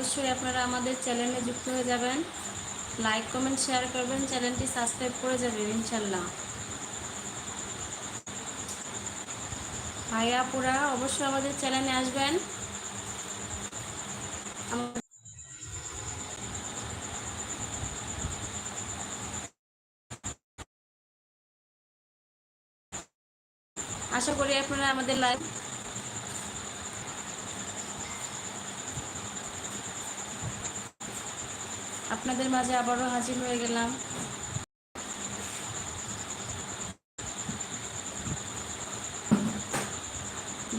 অবশ্যই আপনারা আমাদের চ্যানেলে যুক্ত হয়ে যাবেন। লাইক কমেন্ট শেয়ার করবেন। চ্যানেলটি সাবস্ক্রাইব করে যাবেন, ইনশাল্লাহ। ভাইয়া পুরা অবশ্যই আমাদের চ্যানেলে আসবেন। আশা করি আপনারা আমাদের লাইভ আপনাদের মাঝে আবারও হাজির হয়ে গেলাম।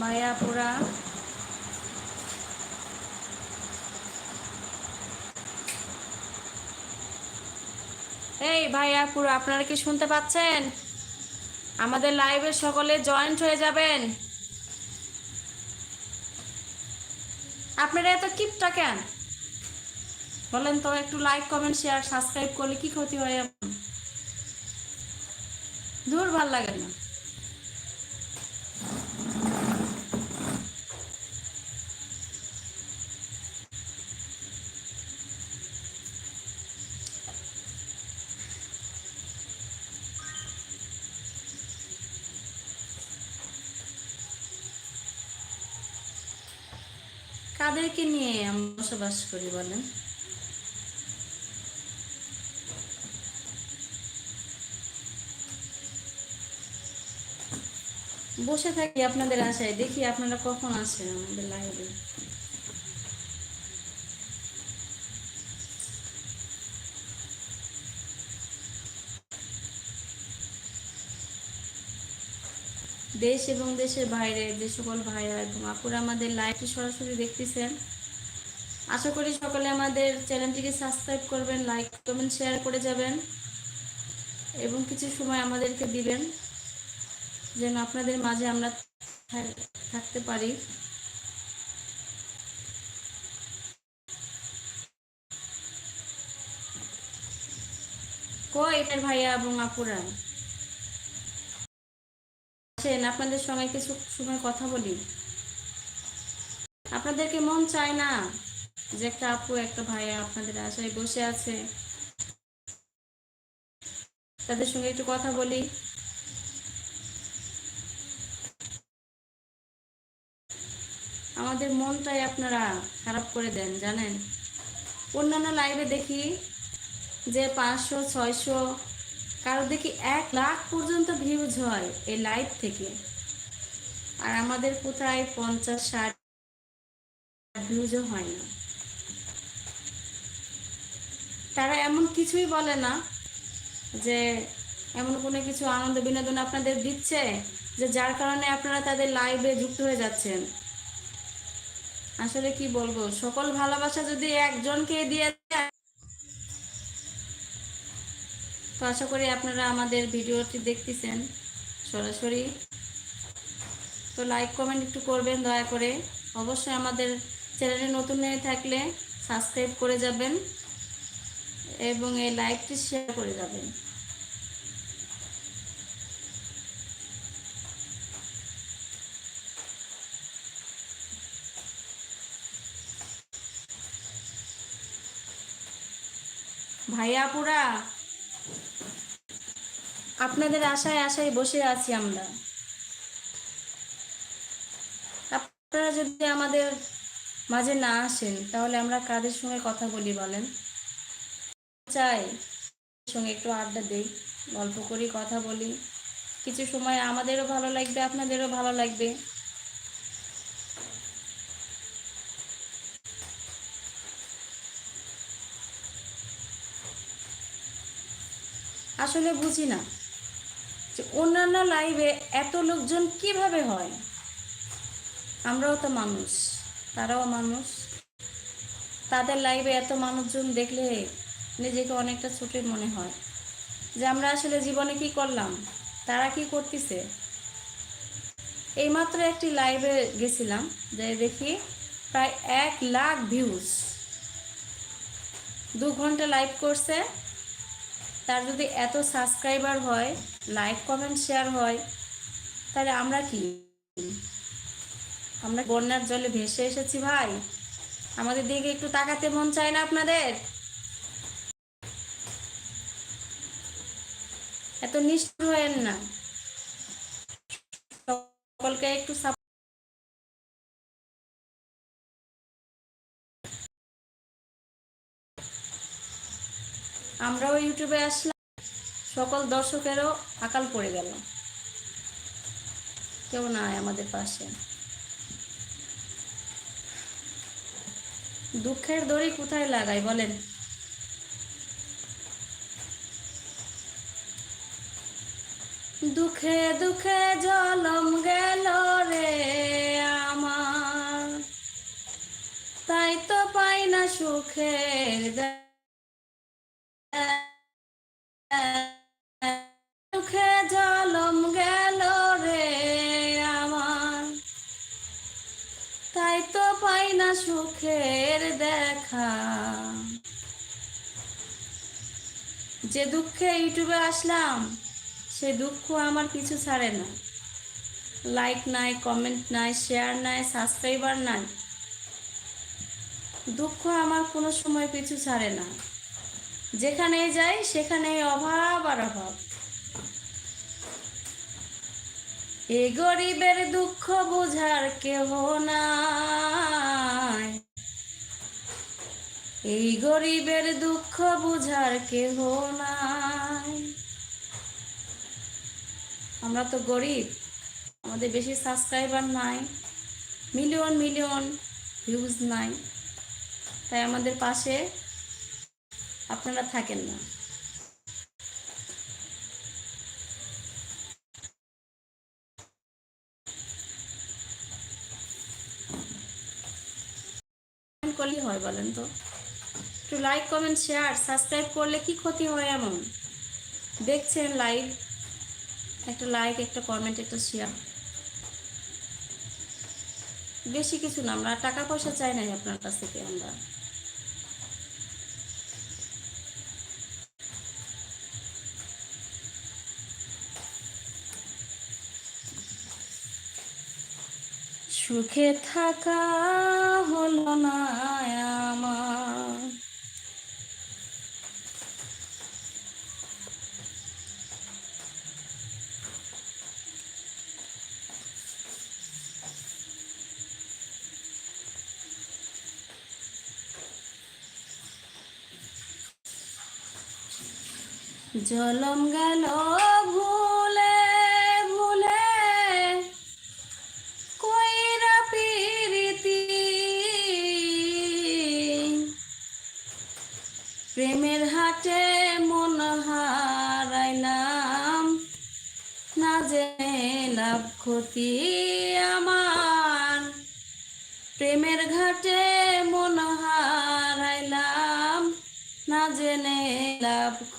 মায়াপুরা। এই ভাইয়া ভাইয়াপুরা আপনারা কি শুনতে পাচ্ছেন? আমাদের লাইভে সকলে জয়েন্ট হয়ে যাবেন। আপনারা এত কিপটা কেন বলেন তো, একটু লাইক কমেন্ট শেয়ার সাবস্ক্রাইব করলে কি ক্ষতি হয়? দূর ভালো লাগে না কাদেরকে নিয়ে বসবাস করি বলেন বসে থাকি আপনাদের আশায়, দেখি আপনারা কখন আসেন আমাদের লাইভে দেশ এবং দেশের বাইরে যে সকল ভাইরা এবং আপুরা আমাদের লাইভটি সরাসরি দেখতেছেন। আশা করি সকলে আমাদের চ্যানেলটিকে সাবস্ক্রাইব করবেন লাইক কমেন্ট শেয়ার করে যাবেন এবং কিছু সময় আমাদেরকে দিবেন। যেন আপনাদের মাঝে আমরা থাকতে পারি। কই এটার ভাইয়া এবং আপুরা? আসেন আপনাদের সঙ্গে কিছু সময় কথা বলি। আপনাদেরকে মন চায় না যে একটা আপু, একটা ভাইয়া আপনাদের আশায় বসে আছে। তাদের সঙ্গে একটু কথা বলি। আমাদের মনটাই আপনারা খারাপ করে দেন, জানেন? অন্যান্য লাইভে দেখি যে পাঁচশো, ছয়শো, কারও দেখি এক লাখ পর্যন্ত ভিউজ হয় এই লাইভ থেকে। আর আমাদের কোথায় পঞ্চাশ, ষাট ভিউজও হয় না। তারা এমন কিছুই বলে না যে এমন কোনো কিছু আনন্দ বিনোদন আপনাদের দিচ্ছে যে যার কারণে আপনারা তাদের লাইভে যুক্ত হয়ে যাচ্ছেন। আসলে কি বলব? সকল ভালোবাসা যদি একজনকে দিয়ে দেয়, তো আশা করি আপনারা আমাদের ভিডিওটি দেখতেছেন সরাসরি। তো লাইক কমেন্ট একটু করবেন দয়া করে। অবশ্যই আমাদের চ্যানেলে নতুন হয়ে থাকলে সাবস্ক্রাইব করে যাবেন এবং এই লাইকটি শেয়ার করে যাবেন। ভাইয়াপুরা আপনাদের আশায় আশায় বসে আছি আমরা। আপনারা যদি আমাদের মাঝে না আসেন, তাহলে আমরা কাদের সঙ্গে কথা বলি বলেন? চাই সঙ্গে একটু আড্ডা দিই, গল্প করি, কথা বলি। কিছু সময় আমাদেরও ভালো লাগবে, আপনাদেরও ভালো লাগবে। আসলে বুঝি না যে অন্যান্য লাইভে এত লোকজন কীভাবে হয়? আমরাও তো মানুষ, তারাও মানুষ। তাদের লাইভে এত মানুষজন দেখলে নিজেকে অনেকটা ছোটই মনে হয়। যে আমরা আসলে জীবনে কি করলাম? তারা কি করতেছে? এইমাত্র একটি লাইভে গেছিলাম, যে দেখি প্রায় এক লাখ ভিউজ দু ঘণ্টা লাইভ করছে। তার যদি এত সাবস্ক্রাইবার হয় লাইক কমেন্ট শেয়ার হয়, তাহলে আমরা কি? আমরা বন্যার জলে ভেসে এসেছি ভাই। আমাদের দিকে একটু তাকাতে মন চায় না আপনাদের? এত নিষ্ঠুর হয়েন না। সকলকে একটু আমরাও ইউটিউবে আসলাম, সকল দর্শকেরও আকাল পড়ে গেল। কেউ নাই আমাদের পাশে। দুঃখের দড়ি কোথায় লাগাই বলেন? দুঃখে দুঃখে জলম গেল রে আমার। তাই তো পাই না সুখের যে দুঃখে ইউটিউবে আসলাম, সে দুঃখ আমার কিছু ছাড়ে না। লাইক নাই কমেন্ট নাই শেয়ার নাই সাবস্ক্রাইবার নাই। দুঃখ আমার কোনো সময় পিছু ছাড়ে না। যেখানেই যাই, সেখানেই অভাব আর অভাব। এ গরিবের দুঃখ বোঝার কেহ নাই। এই গরিবের দুঃখ বোঝার কেহ নাই। আমরা তো গরিব, আমাদের বেশি সাবস্ক্রাইবার নাই মিলিয়ন মিলিয়ন ভিউজ নাই। তাই আমাদের পাশে আপনারা থাকেন না। করলেই হয় বলেন তো। একটু লাইক কমেন্ট শেয়ার সাবস্ক্রাইব করলে কি ক্ষতি হয় এমন? দেখছেন লাইভ একটা লাইক একটা কমেন্ট একটা শেয়ার বেশি কিছু না, আমরা টাকা পয়সা চাই নাই আপনার কাছ থেকে আমরা। সুখে থাকা হলো না। জলম গেল ভুলে ভুলে কইরা পিরিতি। প্রেমের হাটে মন হারাইলাম, না যে লাভ ক্ষতি আমার।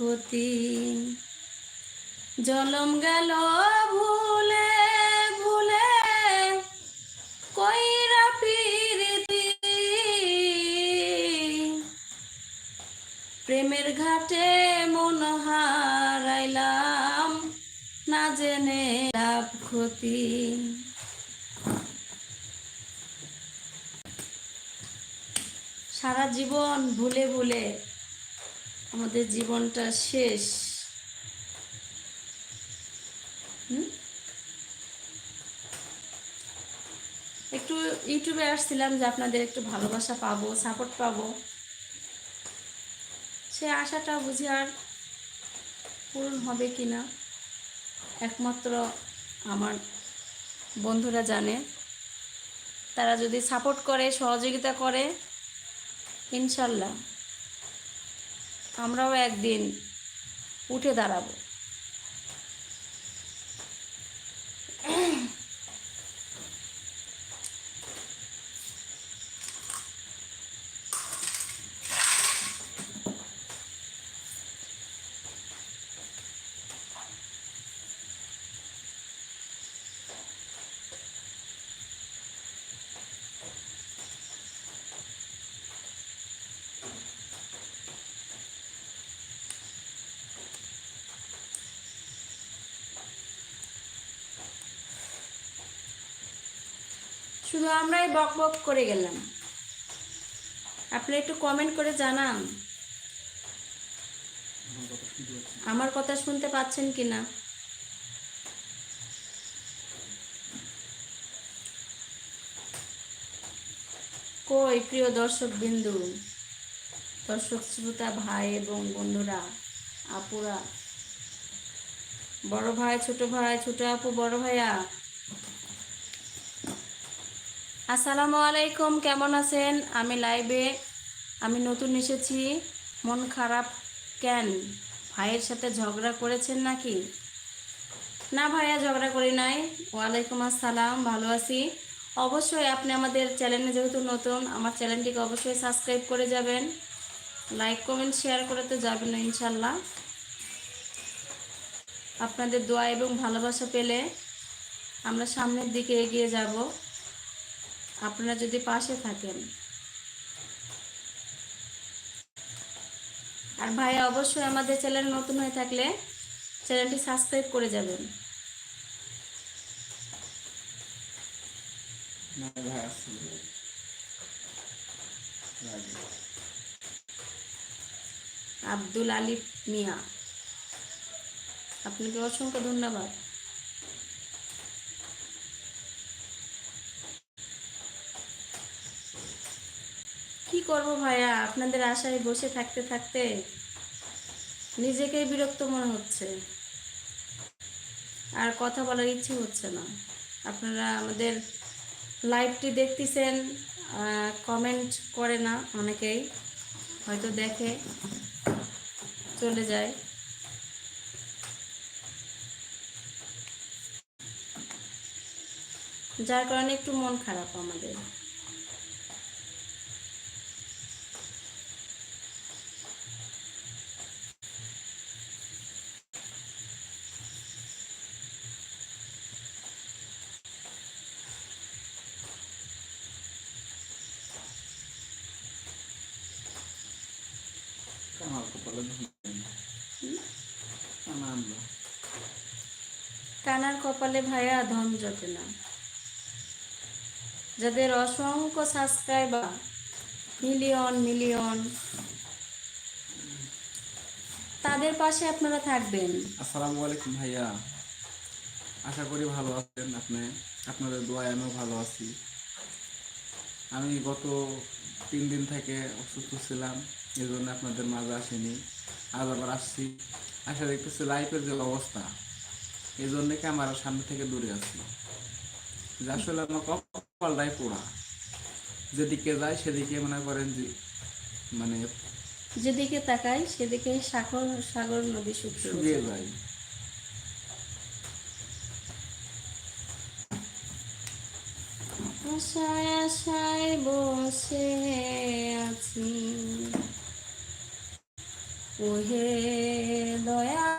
ক্ষতি। জলম গেল ভুলে ভুলে কইরা পিরিতি। প্রেমের ঘাটে মন হারাইলাম, না জেনে লাভ ক্ষতি। সারা জীবন ভুলে ভুলে আমাদের জীবনটা শেষ। একটু ইউটিউবে আসছিলাম যে আপনাদের একটু ভালোবাসা পাবো সাপোর্ট পাবো। সে আশাটা বুঝি আর পূরণ হবে কি না একমাত্র আমার বন্ধুরা জানে। তারা যদি সাপোর্ট করে, সহযোগিতা করে, ইনশাল্লাহ। আমরাও একদিন উঠে দাঁড়াবো। শুধু আমরাই বক বক করে গেলাম। আপনি একটু কমেন্ট করে জানান। আমার কথা শুনতে পাচ্ছেন কি না কই প্রিয় দর্শক বিন্দু দর্শক, শ্রোতা, ভাই এবং বন্ধুরা, আপুরা। বড় ভাই, ছোট ভাই, ছোট আপু, বড় ভাইয়া আসসালামু আলাইকুম, কেমন আছেন? আমি লাইভে, আমি নতুন এসেছি। মন খারাপ কেন? ভাইয়ের সাথে ঝগড়া করেছেন নাকি? না ভাইয়া, ঝগড়া করি নাই। ওয়ালাইকুম আসসালাম, ভালো আছি। অবশ্যই আপনি আমাদের চ্যানেলে যেহেতু নতুন, আমার চ্যানেলটিকে অবশ্যই সাবস্ক্রাইব করে যাবেন। লাইক, কমেন্ট, শেয়ার করে তো যাবেন ইনশাল্লাহ। আপনাদের দোয়া এবং ভালোবাসা পেলে আমরা সামনের দিকে এগিয়ে যাব। আপনারা যদি পাশে থাকেন। আর ভাই অবশ্যই আমাদের চ্যানেল নতুন হয়ে থাকলে চ্যানেলটি সাবস্ক্রাইব করে যাবেন। আব্দুল আলিফ মিয়া আপনাকে অসংখ্য ধন্যবাদ। করব ভাইয়া? আপনাদের আশায় বসে থাকতে থাকতে নিজেকেই বিরক্ত মনে হচ্ছে। আর কথা বলার ইচ্ছে হচ্ছে না। আপনারা আমাদের লাইভটি দেখতেছেন কমেন্ট করে না অনেকেই। হয়তো দেখে চলে যায়। যার কারণে একটু মন খারাপ আমাদের। কানার কপালে ভাইয়া ধন জোটে না। যাদের অসংখ্য সাবস্ক্রাইবার মিলিয়ন মিলিয়ন তাদের পাশে আপনারা থাকবেন। আসসালামু আলাইকুম ভাইয়া। আশা করি ভালো আছেন আপনি। আপনাদের দোয়ায় আমিও ভালো আছি। আমি গত তিন দিন থেকে অসুস্থ ছিলাম। এই জন্য আপনাদের মাঝে আসিনি। আজ আবার আসছি। আসা দেখতেছি লাইফের যে অবস্থা এই জন্য ক্যামেরার সামনে থেকে দূরে আছি। যে আসলে আমার কপালটাই পোড়া। যেদিকে যায় সেদিকে মনে করেন যে মানে যেদিকে তাকাই সেদিকে সাগর সাগর নদী শুকিয়ে যায়। আশায় আশায় বসে আছি। ওহে দয়া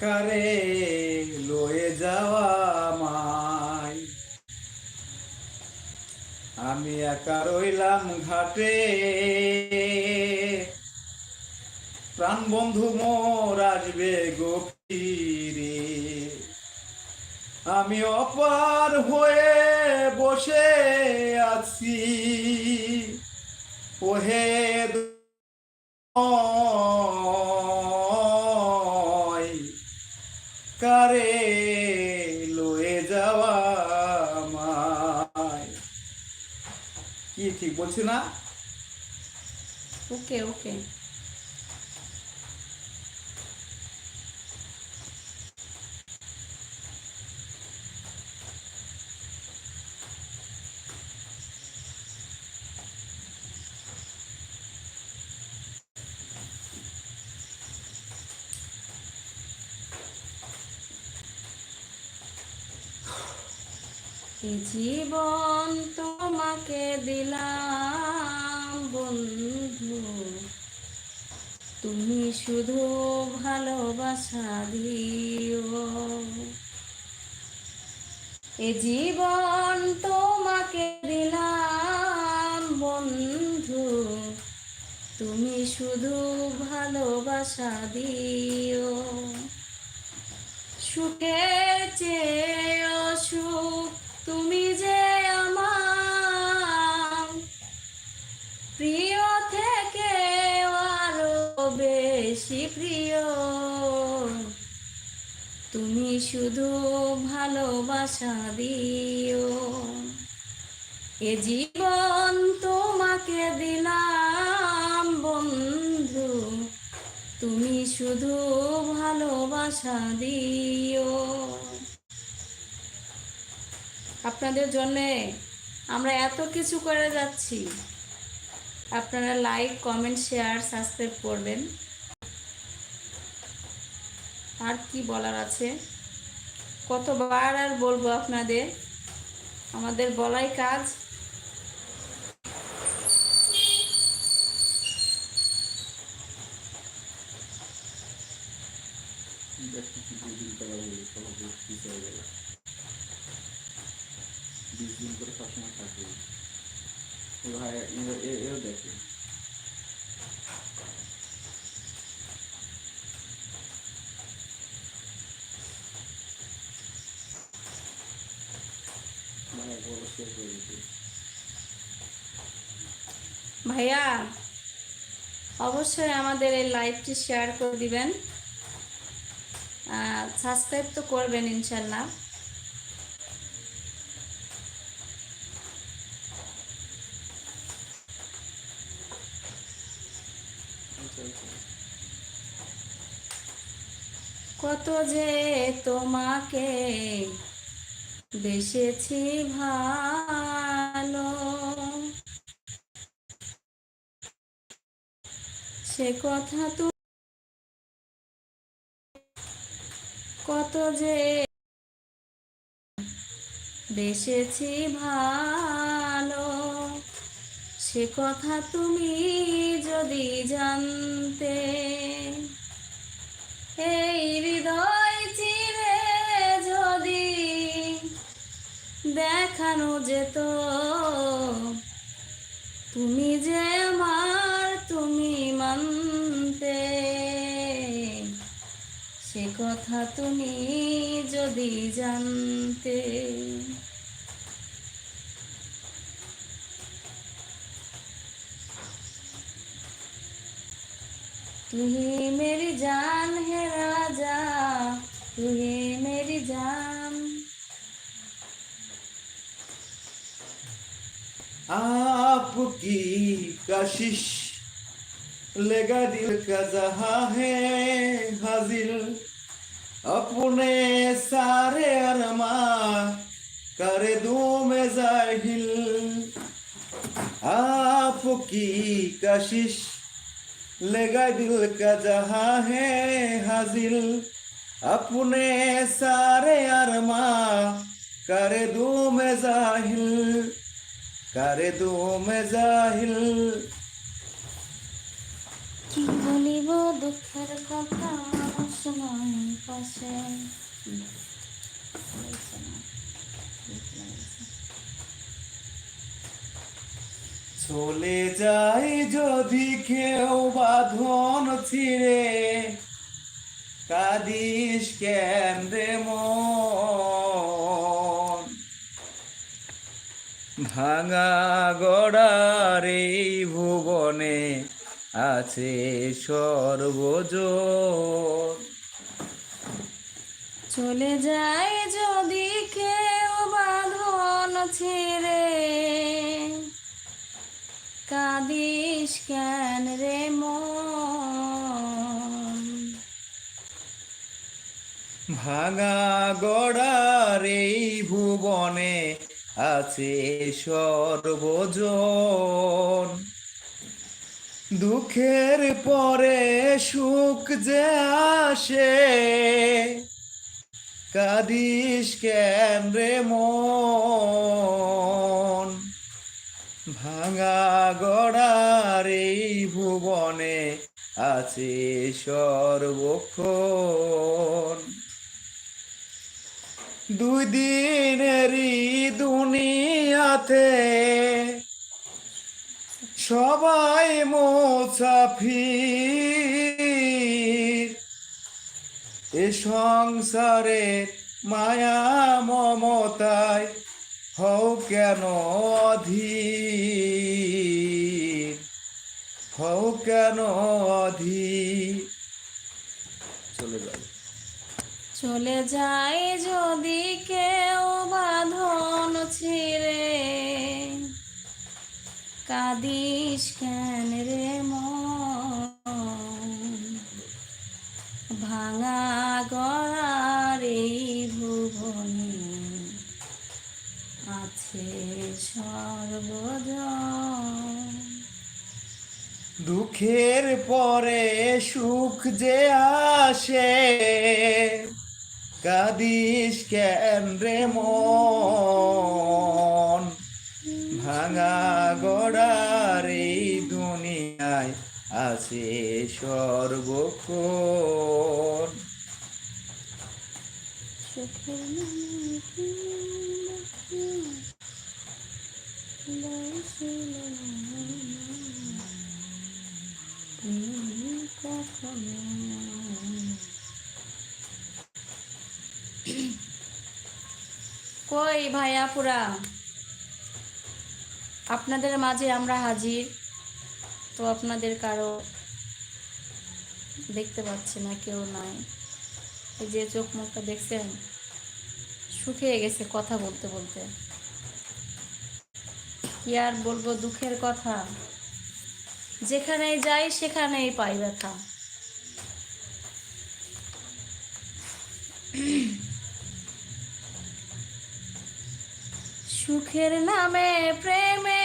কারে লয়ে যাওয়া মাই আমি একা রইলাম ঘাটে। প্রাণ বন্ধু মোর আসবে গভীরে। আমি অপার হয়ে বসে আছি। ওহে কারে লয়ে যাওয়া কি ঠিক বলছি না? ওকে ওকে। জীবন তোমাকে দিলাম, বন্ধু। তুমি শুধু ভালোবাসা দিও। এ জীবন তোমাকে দিলাম, বন্ধু। তুমি শুধু ভালোবাসা দিও। সুখের চেয়ে শুধু ভালোবাসা দিও। এ জীবন তোমাকে দিলাম বন্ধু, তুমি শুধু ভালোবাসা দিও। আপনাদের জন্যে আমরা এত কিছু করে যাচ্ছি। আপনারা লাইক কমেন্ট শেয়ার সাবস্ক্রাইব করবেন। আর কি বলার আছে? কতবার আর বলব আপনাদের? আমাদের বলাই কাজ। বিশ দিন করে সবসময় থাকে। তো ভাই দেখে ভাই বলো শেয়ার করে দিতে ভাইয়া, অবশ্যই আমাদের এই লাইভটি শেয়ার করে দিবেন। সাবস্ক্রাইব তো করবেন ইনশাল্লাহ। কত যে তোমাকে বেসেছি ভালো সে কথা তো কত যে বেসেছি ভালো। সে কথা তুমি যদি জানতে, এই হৃদয় চিরে যদি দেখানো যেত, তুমি যে আমার কথা তুমি যদি জানতে तू ही मेरी जान है राजा तू ही मेरी जान आपकी कशिश लगा दिल का जहां है हाजिर अपने सारे अरमा कर दूं मैं जाहिल आपकी कशिश लगा दिल का जहां है हाजिर अपने सारे अरमा कर दूं मैं जाहिल করে দোমে জাহিল কি বলিব দুঃখের কথা শোনাই পাশে। চলে যায় যদি কেউ বাঁধন ছিঁড়ে, কাদিস কেন রে মন ভাঙা গড়ার এই ভুবনে আছে সর্বজন চলে যায় যদি কেউ বাঁধন ছেড়ে। কাদিস কেন রে মন? ভাঙা গড়ার এই ভুবনে আছে সর্বজন। দুঃখের পরে সুখ যে আসে কাদিস কেন রে মন? ভাঙা গড়ার এই ভুবনে আছে সর্বক্ষণ। দুই দিনেরই দুনিয়াতে সবাই মোসাফির এ সংসারে মায়া মমতায় হও কেন অধীর? হও কেন অধীর? চলে যাবে চলে যায় যদি কেউ বাঁধন ছিঁড়ে। কাদিস কেন রে মন? ভাঙা গড়ার এই আছে সর্বজন। দুঃখের পরে সুখ যে আসে, কাদিস কেন রে মন? ভাঙা গড়ার দুনিয়ায় আছে সর্বক্ষণ। কই ভাইয়া পুরা আপনাদের মাঝে আমরা হাজির। তো আপনাদের কারও দেখতে পাচ্ছি না, কেউ নাই। এই যে চোখ মুখটা দেখছেন, শুকিয়ে গেছে কথা বলতে বলতে। কি আর বলব, দুঃখের কথা। যেখানেই যাই, সেখানেই পাই ব্যথা। সুখের নামে প্রেমে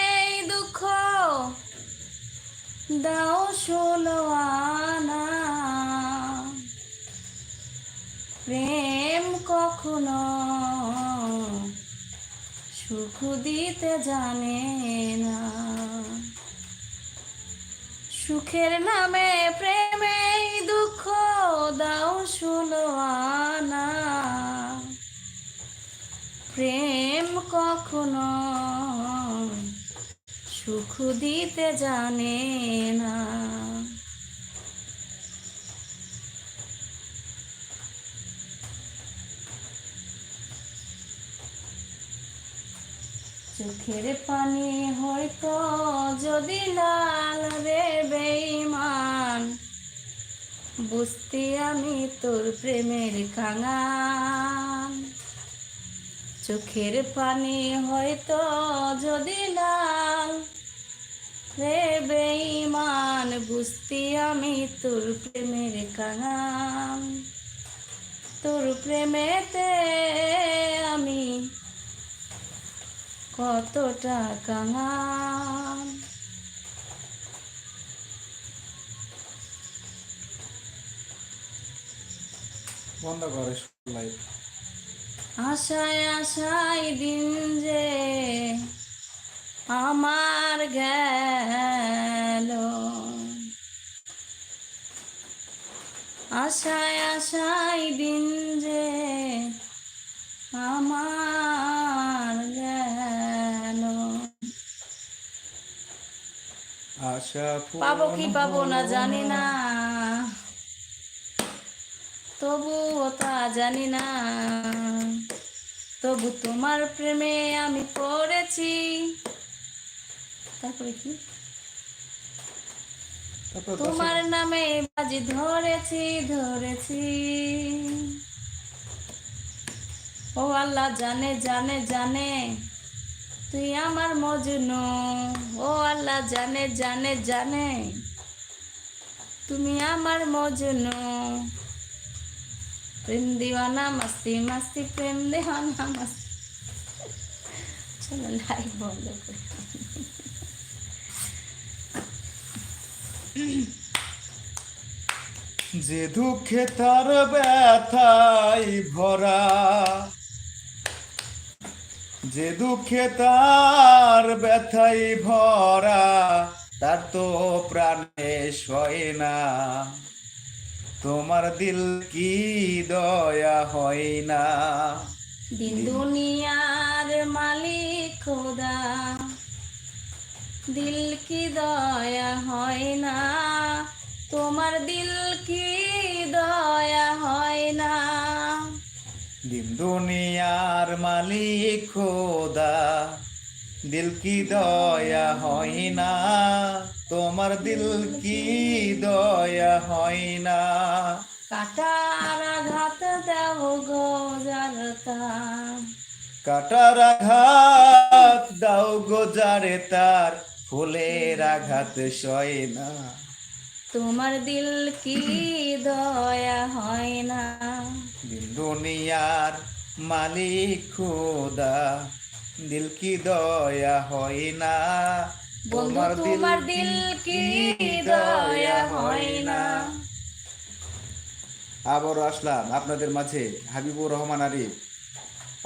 দাও ষোলো আনা। প্রেম কখনো সুখ দিতে জানে না। সুখের নামে প্রেমে দুঃখ, দাও ষোলো আনা। প্রেম কখনো সুখ দিতে জানে না। চোখের পানি হয়তো যদি লাল রে বেইমান বুঝতে আমি তোর প্রেমের কাঙাল। চোখের পানি হয়তো যদি লাল রে বেইমান বুঝতি আমি তোর প্রেমের কাঙাল তোর প্রেমেতে আমি কতটা কাঙাল বন্ধ করে লাইভ আশায় আশায় দিন যে আমার গেল। আশায় আশায় দিন যে আমার গেল। আশা পাবো কি পাবো না জানি না। তবুও তা জানি না। তবু তোমার প্রেমে আমি পড়েছি। তারপরে কি? তোমার নামে বাজি ধরেছি ধরেছি। ও আল্লাহ জানে জানে জানে। তুই আমার মজনু। ও আল্লাহ জানে জানে জানে। তুমি আমার মজনু। প্রেম দিওয়ানা মাস্তি মাস্তি প্রেম দিওয়ানা মাস্তি। চলো লাইভ বন্ধ করে। যে দুঃখে তার ব্যথাই ভরা, যে দুঃখে তার ব্যথাই ভরা, তার তো প্রাণে সয় না। তোমার দিল কি দয়া হয় না। দিন দুনিয়ার মালিক খোদা। দিল কি দয়া হয় না তোমার দিল কি দয়া হয় না। দিন দুনিয়ার মালিক খোদা দিল কি দয়া হয় না তোমার দিল কি দয়া হয় না। কাটার আঘাত দেও গো জারতা কাটার আঘাত দাও গোজারে তার। ফুলের আঘাত সয় না। তোমার দিল কি দয়া হয় না। দুনিয়ার মালিক খোদা দিল কি দয়া হয় না। বন্ধু তোমার দিল কি দয়া হয় না। আবারও আসলাম আপনাদের মাঝে হাবিবুর রহমান আরিফ।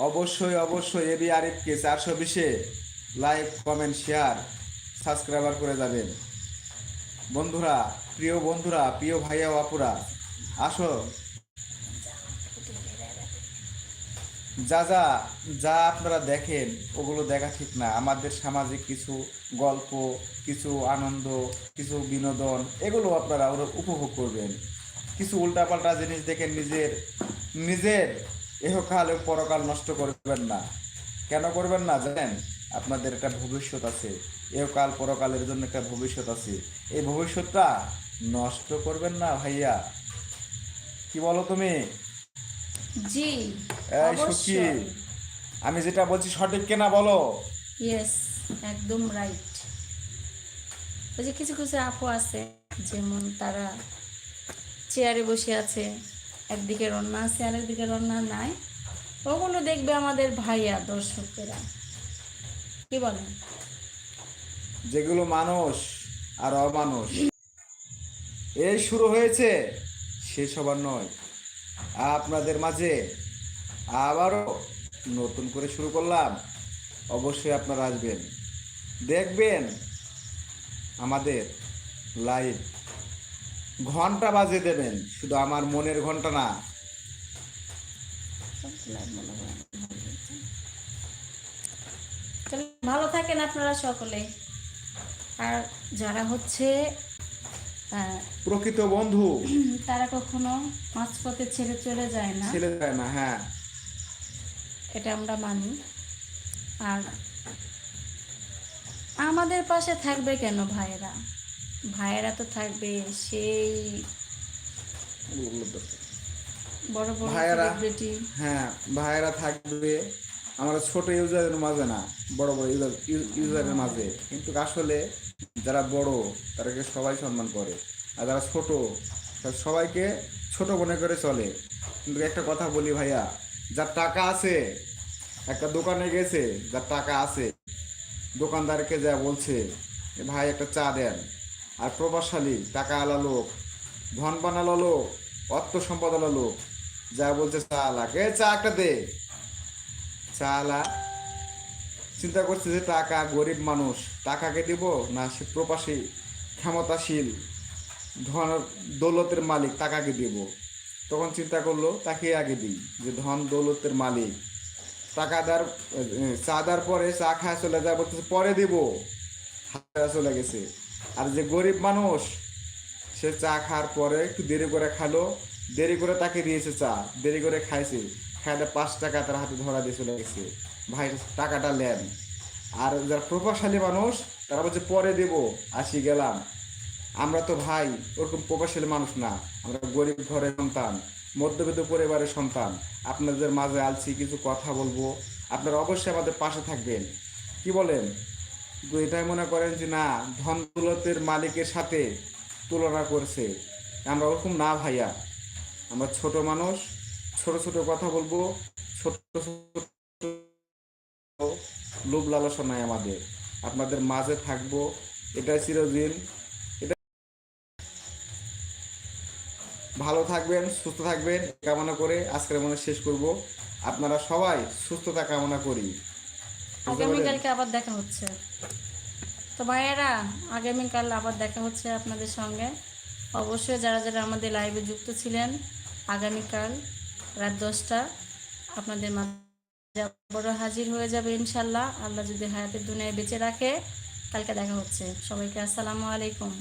অবশ্যই অবশ্যই এবি আরিফকে চারশো বিশে লাইক কমেন্ট শেয়ার। সাবস্ক্রাইবার করে যাবেন। বন্ধুরা, প্রিয় বন্ধুরা, প্রিয় ভাইয়া ও আপুরা, আসো। যা যা যা আপনারা দেখেন, ওগুলো দেখা ঠিক না। আমাদের সামাজিক কিছু গল্প, কিছু আনন্দ, কিছু বিনোদন, এগুলো আপনারা ওরা উপভোগ করবেন। কিছু উল্টাপাল্টা জিনিস দেখে নিজের নিজের এহকাল পরকাল নষ্ট করবেন না। কেন করবেন না জানেন? আপনাদের একটা ভবিষ্যৎ আছে। এহকাল পরকালের জন্য একটা ভবিষ্যৎ আছে। এই ভবিষ্যৎটা নষ্ট করবেন না ভাইয়া। কি বলো তুমি? জি এই সুখী আমি যেটা বলছি সঠিক কেনা বলো? ইয়েস একদম রাইট ওই যে কিছু কিছু আপু আছে যেমন তারা চেয়ারে বসে আছে একদিকে রন্না আছে আর একদিকে রন্না নাই। ওগুলো দেখবে আমাদের ভাইয়া দর্শকেরা। কি বলেন? যেগুলো মানুষ আর অমানুষ। এই শুরু হয়েছে শেষ হবার নয়। আপনাদের মাঝে আবারও নতুন করে শুরু করলাম। অবশ্যই আপনারা আসবেন। দেখবেন আমাদের লাইভ। ঘণ্টা বাজে দেবেন, শুধু আমার মনের ঘণ্টা না। ভালো থাকেন আপনারা সকলে। আর যারা হচ্ছে প্রকৃত বন্ধু। তারা কখনো মাঝপথে ছেড়ে চলে যায় না। ছেলে যায় না হ্যাঁ। এটা আমরা মানি। আর আমাদের পাশে থাকবে কেন ভাইয়েরা? ভাইয়েরা তো থাকবে সেই বড় বড় ভাইয়েরা। সেলিব্রিটি হ্যাঁ ভাইয়েরা থাকবে। আমরা ছোট ইউজারের মাঝে না বড় বড় ইউজার ইউজারের মাঝে। কিন্তু আসলে যারা বড়, তাদেরকে সবাই সম্মান করে। আর যারা ছোট সবাইকে ছোট মনে করে চলে। কিন্তু একটা কথা বলি ভাইয়া যার টাকা আছে, একটা দোকানে গেছে যার টাকা আছে, দোকানদারকে যা বলছে, "এ ভাই একটা চা দেন। আর প্রভাবশালী টাকা আলা লোক, ধন বানালো লোক, অর্থ সম্পদ আলা লোক, যা বলছে চা আলা। কে চা একটা দে? চা আলা চিন্তা করছে যে টাকা গরিব মানুষ, টাকাকে দিব না সে প্রবাসী, ক্ষমতাশীল, ধন দৌলতের মালিক, টাকাকে দিব। তখন চিন্তা করল, তাকে আগে দিই, যে ধন দৌলতের মালিক। টাকা দেওয়ার, চা দেওয়ার পরে চা খায় চলে যায়, বলতেছে, পরে দিব। চলে গেছে। আর যে গরিব মানুষ, সে চা খাওয়ার পরে একটু দেরি করে খালো, দেরি করে তাকে দিয়েছে চা, দেরি করে খাইছে। খাইলে পাঁচ টাকা তার হাতে ধরা দিয়ে চলে গেছে। ভাই, টাকাটা নেন আর যারা প্রভাবশালী মানুষ, তারা বলছে, পরে দেব, আসি গেলাম। আমরা তো ভাই, ওরকম প্রভাবশালী মানুষ না। আমরা গরিব ঘরের সন্তান, মধ্যবিত্ত পরিবারের সন্তান। আপনাদের মাঝে আলছি, কিছু কথা বলব। আপনারা অবশ্যই আমাদের পাশে থাকবেন। কি বলেন? এটাই মনে করেন যে, না, ধন দৌলতের মালিকের সাথে তুলনা করছে। আমরা ওরকম না ভাইয়া। আমরা ছোট মানুষ, ছোট ছোট কথা বলব, ছোট ছোট লোভ লালসা নাই আমাদের। আপনাদের মাঝে থাকব এটাই চিরদিন। এটা ভালো থাকবেন সুস্থ থাকবেন কামনা করে আজকের মনে শেষ করব। আপনারা সবাই সুস্থতা কামনা করি। আগামীকালকে আবার দেখা হচ্ছে। তো ভাইয়েরা আগামীকাল আবার দেখা হচ্ছে আপনাদের সঙ্গে। অবশ্যই যারা যারা আমাদের লাইভে যুক্ত ছিলেন আগামীকাল রাত দশটা আপনাদের মাঝে বড় হাজির হয়ে যাবে ইনশাল্লাহ। আল্লাহ যদি হায়াতের দুনিয়ায় বেঁচে রাখে, কালকে দেখা হচ্ছে। সবাইকে আসসালামু আলাইকুম।